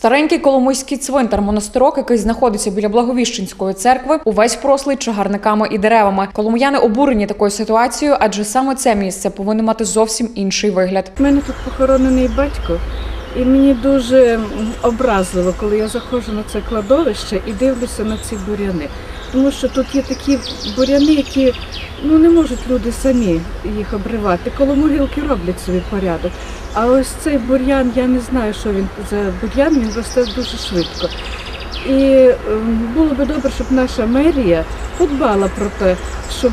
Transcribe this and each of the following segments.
Старенький Коломойський цвинтар монастирок, який знаходиться біля Благовіщенської церкви, увесь прослий чагарниками і деревами. Коломияни обурені такою ситуацією, адже саме це місце повинно мати зовсім інший вигляд. У мене тут похоронений батько, і мені дуже образливо, коли я заходжу на це кладовище і дивлюся на ці буряни. Тому що тут є такі буряни, які ну, не можуть люди самі їх обривати. Коло могилки роблять собі порядок. А ось цей бур'ян, я не знаю, що він за бур'ян, він росте дуже швидко. І ем, було би добре, щоб наша мерія подбала про те, щоб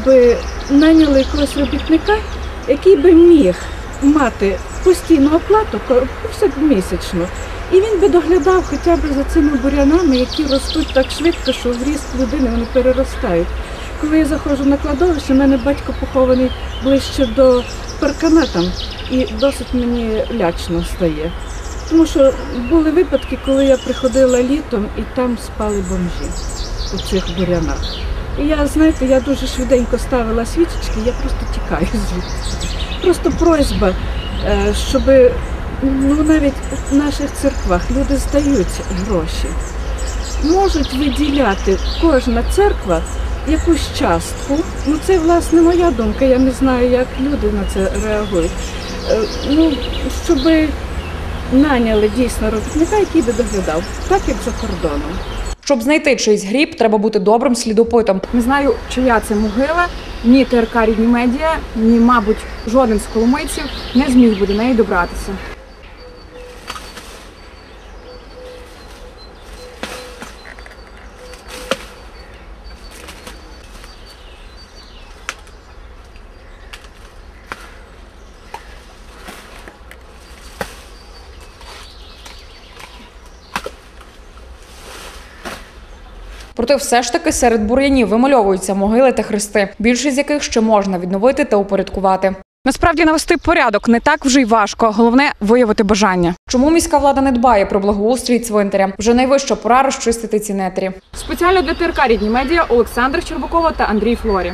наняли якогось робітника, який би міг мати постійну оплату ко- місячну. І він би доглядав хоча б за цими бурянами, які ростуть так швидко, що в ріст людини вони переростають. Коли я заходжу на кладовище, в мене батько похований ближче до паркана там, і досить мені лячно стає. Тому що були випадки, коли я приходила літом і там спали бомжі у цих бурянах. І я, знаєте, я дуже швиденько ставила свічечки, я просто тікаю звідси. Просто просьба, щоб ну, навіть в наших церквах люди здають гроші. Можуть виділяти кожна церква якусь частку. Ну це власне моя думка. Я не знаю, як люди на це реагують. Е, Ну, щоб наняли дійсно робітника, який би доглядав, так як за кордоном. Щоб знайти чийсь гріб, треба бути добрим слідопитом. Не знаю, чия це могила, ні ТРК «Рідні медіа, ні, мабуть, жоден з коломийців не зміг буде неї добратися. Проте все ж таки серед бур'янів вимальовуються могили та хрести, більшість з яких ще можна відновити та упорядкувати. Насправді навести порядок не так вже й важко. Головне виявити бажання. Чому міська влада не дбає про благоустрій цвинтаря? Вже найвища пора розчистити ці нетрі. Спеціально для ТРК «Рідні медіа Олександр Щербакова та Андрій Флорі.